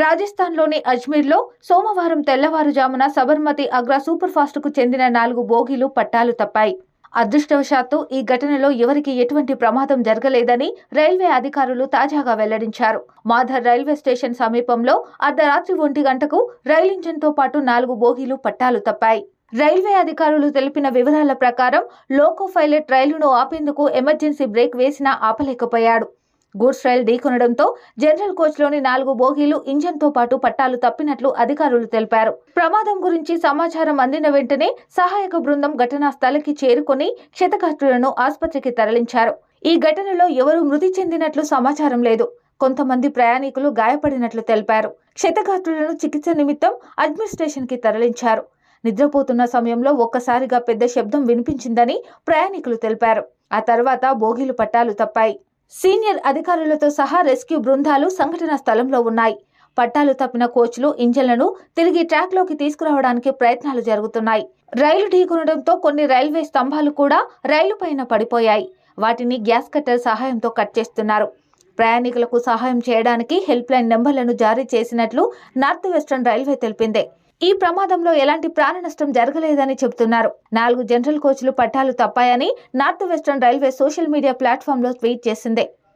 రాజస్థాన్లోని అజ్మీర్లో సోమవారం తెల్లవారుజామున సబర్మతి అగ్రా సూపర్ ఫాస్ట్కు చెందిన నాలుగు బోగీలు పట్టాలు తప్పాయి. అదృష్టవశాత్తు ఈ ఘటనలో ఎవరికి ఎటువంటి ప్రమాదం జరగలేదని రైల్వే అధికారులు తాజాగా వెల్లడించారు. మాధర్ రైల్వే స్టేషన్ సమీపంలో అర్ధరాత్రి ఒంటి గంటకు రైల్ ఇంజన్తో పాటు నాలుగు బోగీలు పట్టాలు తప్పాయి. రైల్వే అధికారులు తెలిపిన వివరాల ప్రకారం లోకో పైలట్ రైలును ఆపేందుకు ఎమర్జెన్సీ బ్రేక్ వేసినా ఆపలేకపోయాడు. గూడ్స్ రైల్ ఢీకొనడంతో జనరల్ కోచ్లోని నాలుగు బోగీలు ఇంజన్తో పాటు పట్టాలు తప్పినట్లు అధికారులు తెలిపారు. ప్రమాదం గురించి సమాచారం అందిన వెంటనే సహాయక బృందం ఘటనా స్థలికి చేరుకొని క్షతగాత్రులను ఆసుపత్రికి తరలించారు. ఈ ఘటనలో ఎవరూ మృతి చెందినట్లు సమాచారం లేదు. కొంతమంది ప్రయాణికులు గాయపడినట్లు తెలిపారు. క్షతగాత్రులను చికిత్స నిమిత్తం అడ్మినిస్ట్రేషన్కి కి తరలించారు. నిద్రపోతున్న సమయంలో ఒక్కసారిగా పెద్ద శబ్దం వినిపించిందని ప్రయాణికులు తెలిపారు. ఆ తర్వాత బోగీలు పట్టాలు తప్పాయి. సీనియర్ అధికారులతో సహా రెస్క్యూ బృందాలు సంఘటన స్థలంలో ఉన్నాయి. పట్టాలు తప్పిన కోచ్లు ఇంజన్లను తిరిగి ట్రాక్లోకి తీసుకురావడానికి ప్రయత్నాలు జరుగుతున్నాయి. రైలు ఢీకొనడంతో కొన్ని రైల్వే స్తంభాలు కూడా రైలు పైన పడిపోయాయి. వాటిని గ్యాస్ కట్టర్ సహాయంతో కట్ చేస్తున్నారు. ప్రయాణికులకు సహాయం చేయడానికి హెల్ప్ లైన్ నెంబర్లను జారీ చేసినట్లు నార్త్ వెస్టర్న్ రైల్వే తెలిపింది. ఈ ప్రమాదంలో ఎలాంటి ప్రాణ నష్టం జరగలేదని చెబుతున్నారు. నాలుగు జనరల్ కోచ్లు పట్టాలు తప్పాయని north western railway social media ప్లాట్ఫామ్లో ట్వీట్ చేసింది.